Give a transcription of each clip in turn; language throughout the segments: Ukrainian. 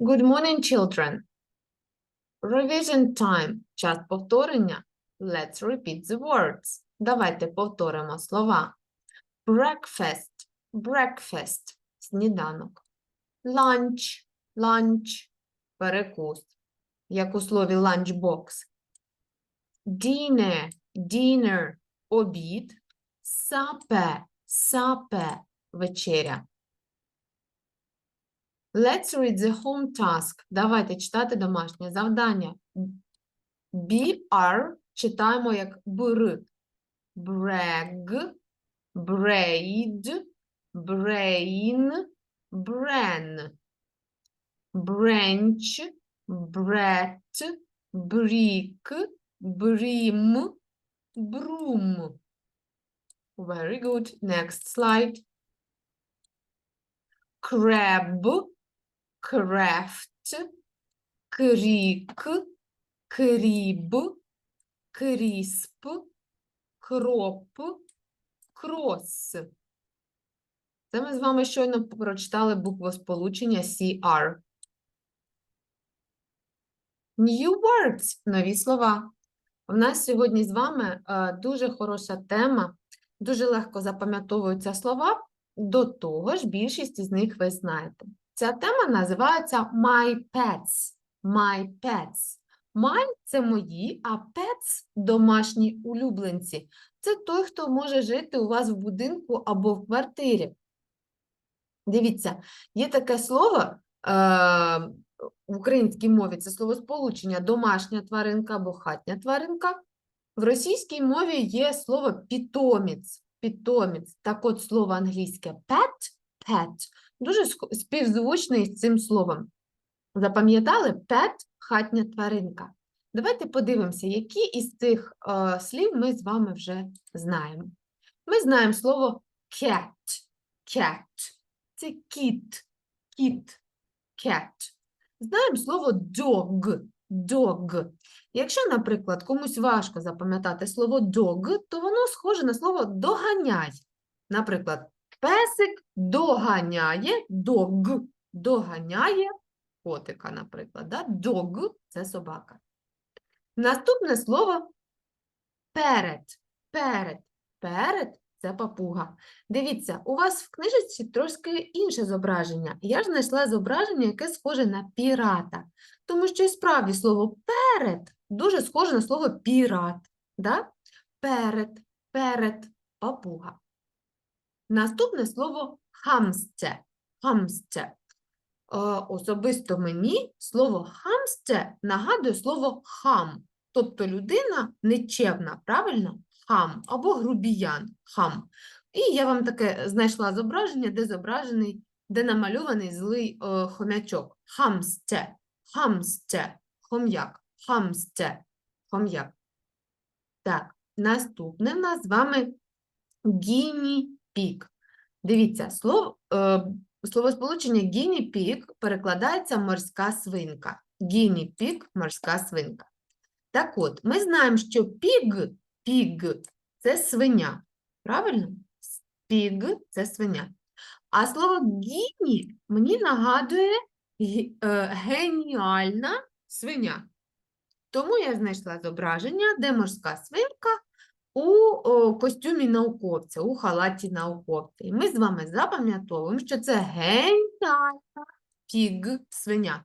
Good morning, children. Revision time. Час повторення. Let's repeat the words. Давайте повторимо слова. Breakfast. Breakfast. Сніданок. Lunch. Lunch. Перекус. Як у слові lunchbox. Dinner. Dinner. Обід. Supper. Supper. Вечеря. Let's read the home task. Давайте читати домашнє завдання. BR читаємо як бр. Brag, braid, brain, bran. Branch, brat, brick, brim, broom. Very good. Next slide. Crab, craft, creek, crib, crisp, crop, cross. Це ми з вами щойно прочитали буквосполучення CR. New words – нові слова. У нас сьогодні з вами е, дуже хороша тема, дуже легко запам'ятовуються слова, до того ж, більшість із них ви знаєте. Ця тема називається My Pets. My Pets. My – це мої, а pets – домашні улюбленці. Це той, хто може жити у вас в будинку або в квартирі. Дивіться, є таке слово е, в українській мові, це словосполучення домашня тваринка або хатня тваринка. В російській мові є слово питомець. Питомець. Так от слово англійське pet, pet, дуже співзвучне із цим словом. Запам'ятали? Pet – хатня тваринка. Давайте подивимося, які із цих е, слів ми з вами вже знаємо. Ми знаємо слово cat, cat. Це кіт, кіт, cat. Знаємо слово dog, dog. Якщо, наприклад, комусь важко запам'ятати слово dog, то воно схоже на слово доганяй. Наприклад, песик доганяє, dog доганяє котика, наприклад. Да? Dog – це собака. Наступне слово перед. Перед. Перед – це папуга. Дивіться, у вас в книжці трошки інше зображення. Я ж знайшла зображення, яке схоже на пірата. Тому що і справді слово перед дуже схоже на слово пірат. Да? Перед, перед, папуга. Наступне слово хамсте. Хамсте. Е, Особисто мені слово хамсте нагадує слово хам. Тобто людина нечемна, правильно? Хам або грубіян. Хам. І я вам таке знайшла зображення, де зображений, де намальований злий е, хомячок. Хамсте. Хамсте. Хом'як. Хамсте. Хом'як. Так, наступне в нас з вами гіні пік. Дивіться, слово, е, словосполучення гіні пік перекладається морська свинка. Гіні пік морська свинка. Так от, ми знаємо, що піг, піг це свиня. Правильно? Піг це свиня. А слово гіні мені нагадує е, геніальна свиня. Тому я знайшла зображення, де морська свинка у костюмі науковця, у халаті науковця. І ми з вами запам'ятовуємо, що це геніальна піг свиня,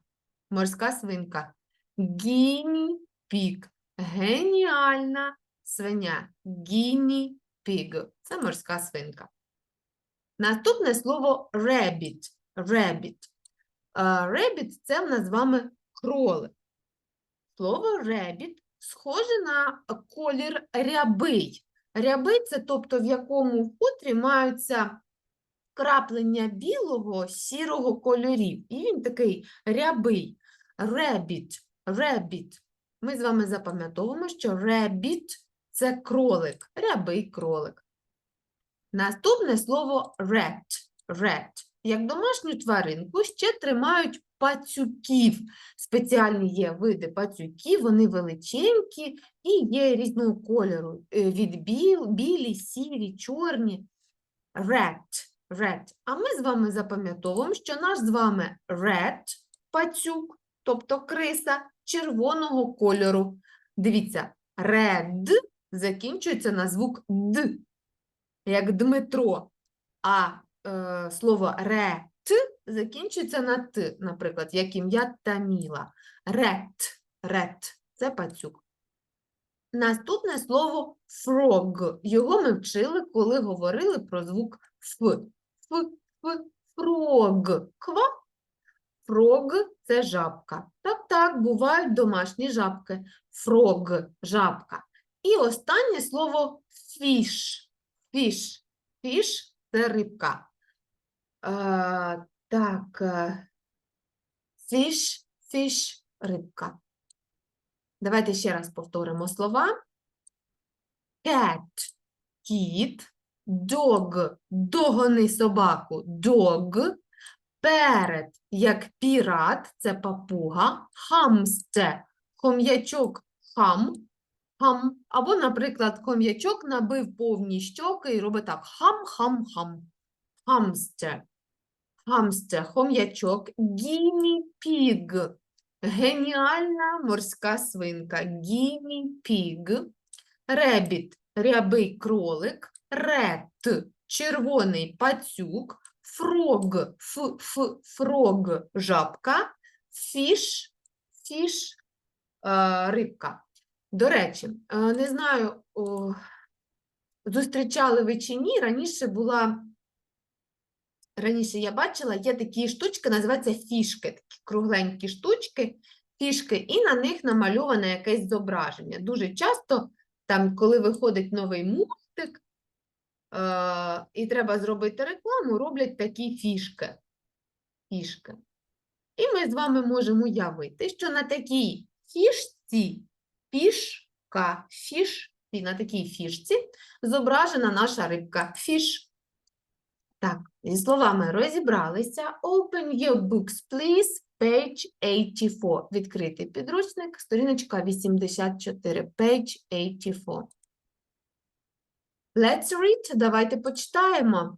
морська свинка. Гіні піг. Геніальна свиня. Гіні піг. Це морська свинка. Наступне слово rabbit. Rabbit. Е, Rabbit – це в нас з вами кролик. Слово rabbit схоже на колір рябий. Рябий – це тобто в якому хутрі маються краплення білого, сірого кольорів. І він такий рябий. Rabbit. Rabbit. Ми з вами запам'ятовуємо, що rabbit – це кролик, рябий кролик. Наступне слово rat. Rat. Як домашню тваринку ще тримають пацюків. Спеціальні є види пацюків, вони величенькі і є різного кольору. е, Від біл, білі, сірі, чорні. Rat. Rat. А ми з вами запам'ятовуємо, що наш з вами rat пацюк, тобто криса червоного кольору. Дивіться, red закінчується на звук д, як Дмитро, а е, слово рет закінчується на т, наприклад, як ім'я Таміла. Рет, рет – це пацюк. Наступне слово frog. Його ми вчили, коли говорили про звук ф. Ф, ф, frog. Ква. Фрог – це жабка. Так, так, бувають домашні жабки. Фрог – жабка. І останнє слово fish. Fish. Fish – це рибка. Е, так, е, fish, fish – рибка. Давайте ще раз повторимо слова. Cat – кіт, dog – догони собаку, dog, Перед, як пірат, це папуга, хамсте, хом'ячок, хам, хам. Або, наприклад, хом'ячок набив повні щоки і робить так хам-хам-хам. Хамсте, хамсте, хом'ячок, гіні піг, геніальна морська свинка, гіні піг, ребіт, рябий кролик, рет, червоний пацюк, фрог, ф, ф, фрог, жабка, фіш, фіш, е, рибка. До речі, е, не знаю, зустрічали ви чи ні, раніше була, раніше я бачила, є такі штучки, називаються фішки, такі кругленькі штучки, фішки, і на них намальоване якесь зображення. Дуже часто, там, коли виходить новий мультик, е, і треба зробити рекламу, роблять такі фішки. фішки. І ми з вами можемо уявити, що на такій фішці, фішка, фіш, на такій фішці зображена наша рибка фіш. Так, зі словами розібралися. Open your books, please. Page 84. Відкритий підручник, сторіночка 84, page 84. Let's read. Давайте почитаємо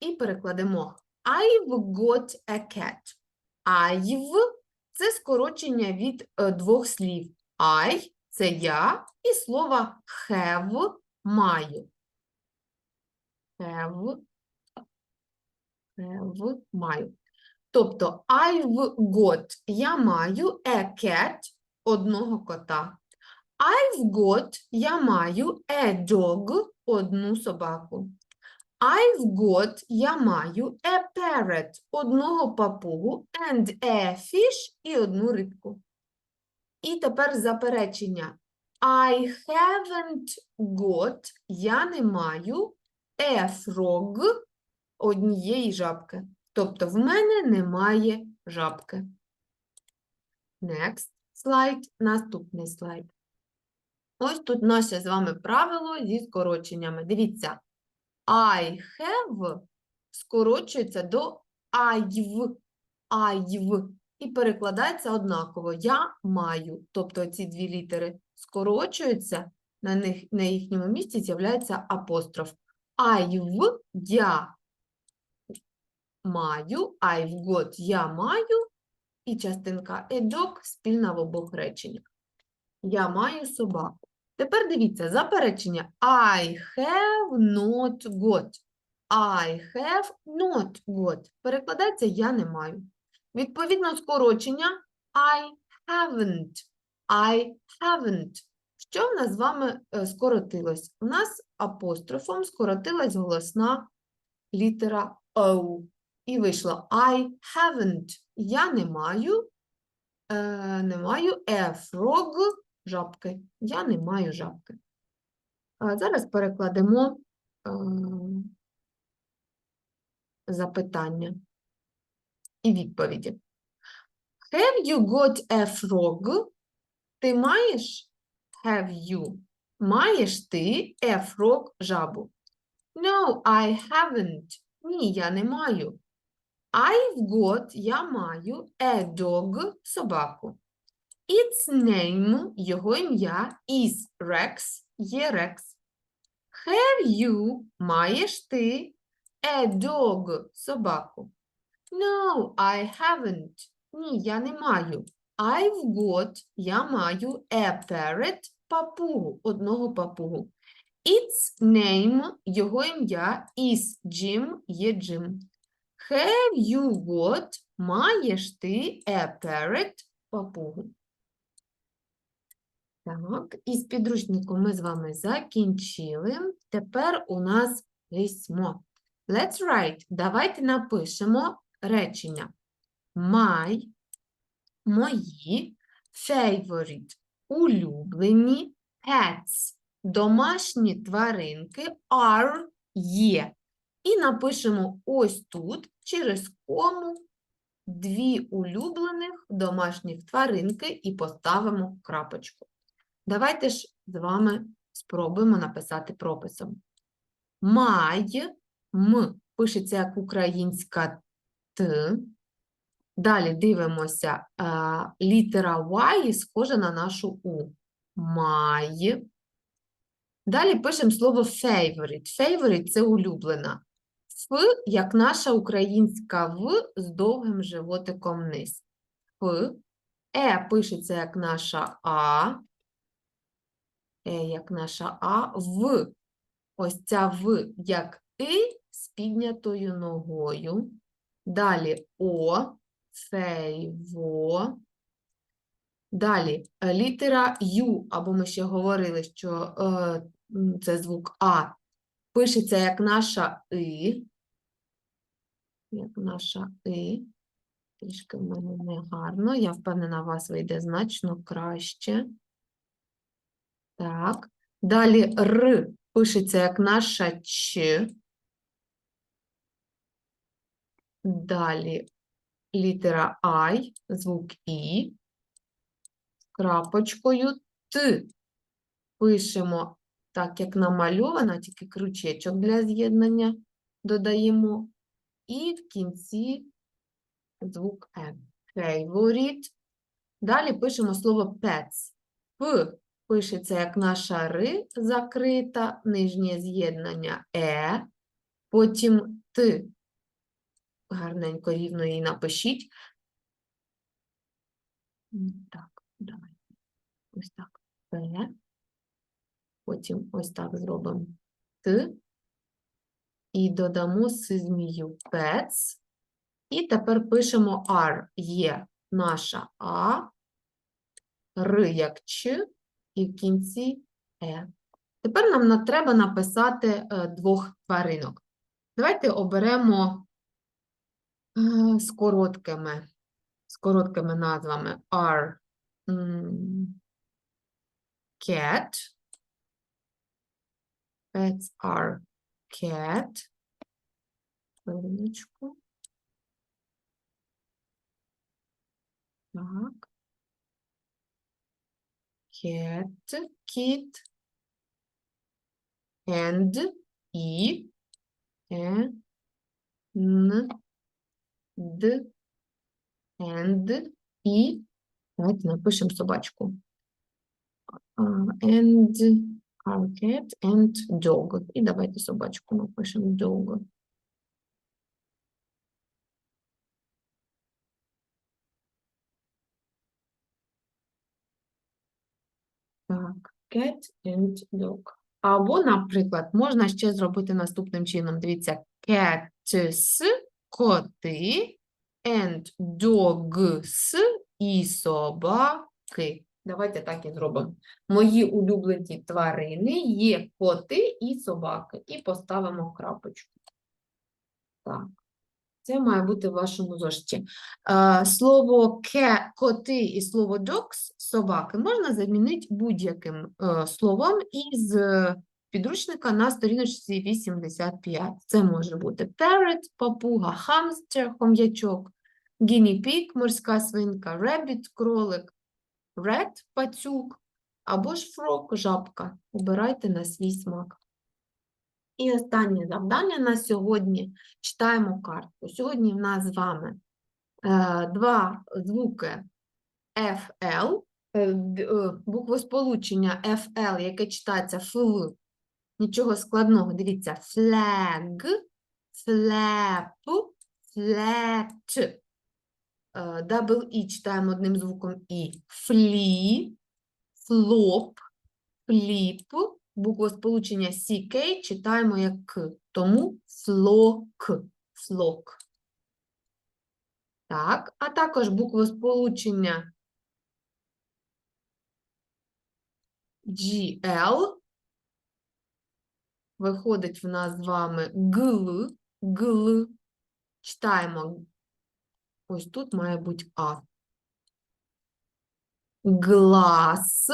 і перекладемо. I've got a cat. I've – це скорочення від е, двох слів. I – це я, і слово have – маю. Have, have – маю. Тобто I've got – я маю a cat – одного кота. I've got – я маю a dog – одну собаку. I've got – я маю a parrot – одного папугу and a fish – і одну рибку. І тепер заперечення. I haven't got – я не маю a frog – однієї жабки. Тобто в мене немає жабки. Next slide. Наступний слайд. Ось тут наше з вами правило зі скороченнями. Дивіться, I have скорочується до I've, I've і перекладається однаково. Я маю. Тобто ці дві літери скорочуються, на, них, на їхньому місці з'являється апостроф. I've – я маю, I've got – я маю, і частинка a dog спільна в обох реченнях. Я маю собаку. Тепер дивіться, заперечення I have not got. I have not got. Перекладається я не маю. Відповідно, скорочення I haven't. I haven't. Що в нас з вами е, скоротилось? У нас апострофом скоротилась голосна літера O. І вийшло I haven't. Я не маю, е, не маю a frog жабки. Я не маю жабки. А зараз перекладемо е, запитання і відповіді. Have you got a frog? Ти маєш? Have you? Маєш ти a frog жабу? No, I haven't. Ні, я не маю. I've got, я маю a dog собаку. Its name, його ім'я, is Rex, є Rex. Have you, маєш ти, a dog, собаку? No, I haven't. Ні, я не маю. I've got, я маю a parrot, папугу, одного папугу. Its name, його ім'я, is Jim, є Джим. Have you got, маєш ти a parrot, папугу. Так, із підручнику ми з вами закінчили. Тепер у нас письмо. Let's write. Давайте напишемо речення. My, мої, favorite, улюблені, pets, домашні тваринки, are, є. І напишемо ось тут, через кому, дві улюблених домашніх тваринки і поставимо крапочку. Давайте ж з вами спробуємо написати прописом. Май, м пишеться як українська Т. Далі дивимося, літера Y схожа на нашу У. Май. Далі пишемо слово favorite. Favorite – це улюблена. Ф, як наша українська В з довгим животиком вниз. Ф. Е пишеться як наша А. Е як наша А. В. Ось ця В як І з піднятою ногою. Далі О, фейво. Далі літера Ю, або ми ще говорили, що е, це звук А, пишеться як наша И. Як наша И. Трішки в мене не гарно. Я впевнена, у вас вийде значно краще. Так. Далі Р пишеться як наша Ч. Далі літера I, звук І, крапочкою Т. Пишемо так, як намальовано, тільки крючечок для з'єднання додаємо. І в кінці звук М. Favorite. Далі пишемо слово pets. П пишеться як наша Р закрита, нижнє з'єднання Е, потім Т гарненько рівно її напишіть. Так, давай. Ось так. П. Потім ось так зробимо Т. І додамо змію пец. І тепер пишемо R. Є наша А, Р як Ч, і в кінці Е. Тепер нам треба написати е, двох тваринок. Давайте оберемо Е, з короткими, з короткими назвами м, cat, pets are cat, хвилиночку. Так. Cat, kit, and, і, е, н, and, і, давайте напишемо собачку. And, cat, and dog. І давайте собачку напишемо dog. Так, cat and dog. Або, наприклад, можна ще зробити наступним чином. Дивіться, cats – коти, and dogs – і собаки. Давайте так і зробимо. Мої улюблені тварини є коти і собаки. І поставимо крапочку. Так. Це має бути в вашому зошиті. Е, Слово ке, коти і слово dogs, собаки, можна замінити будь-яким е, словом із е, підручника на сторіночці 85. Це може бути parrot, папуга, хамстер, хом'ячок, pig, морська свинка, rabbit, кролик, rat, пацюк, або ж frog, жабка. Обирайте на свій смак. І останнє завдання на сьогодні. Читаємо картку. Сьогодні в нас з вами е, два звуки FL, е, е, буквосполучення FL, яке читається фл. Нічого складного. Дивіться, flag, flap, flat. Е, Double E читаємо одним звуком І. Флі, флоп, фліп. Букву сполучення CK читаємо як К. Тому флок, флок. Так, а також букву сполучення GL виходить в нас з вами гл, гл. Читаємо. Ось тут має бути А. Глас.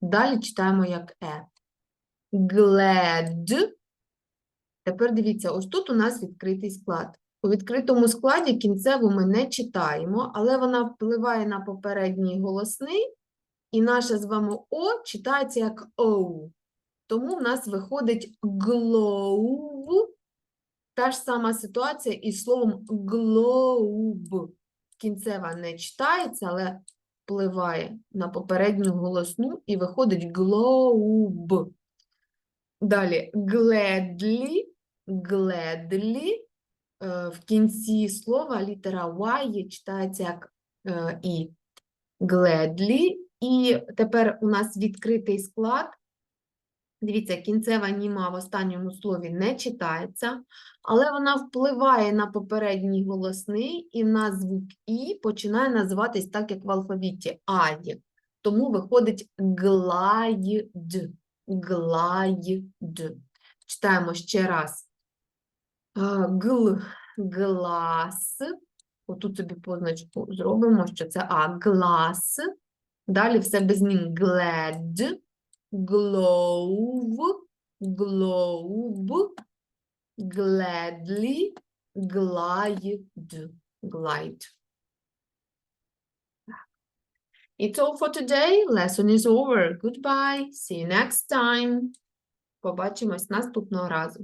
Далі читаємо як Е. Глед. Тепер дивіться, ось тут у нас відкритий склад. У відкритому складі кінцеву ми не читаємо, але вона впливає на попередній голосний, і наше з вами О читається як Оу. Тому в нас виходить glow. Та ж сама ситуація із словом globe. Кінцева не читається, але впливає на попередню голосну і виходить globe. Далі gladly, gladly. Е, В кінці слова літера Y читається як е, І. Gladly. І тепер у нас відкритий склад. Дивіться, кінцева німа в останньому слові не читається, але вона впливає на попередній голосний, і в нас звук І починає називатись так, як в алфавіті Ай. Тому виходить глайд. Глайд. Читаємо ще раз. Гл, глас. Отут собі позначку зробимо, що це А. Глас. Далі все без змін. Glad glove, globe, gladly, glide, glide. It's all for today. Lesson is over. Goodbye. See you next time. Побачимось наступного разу.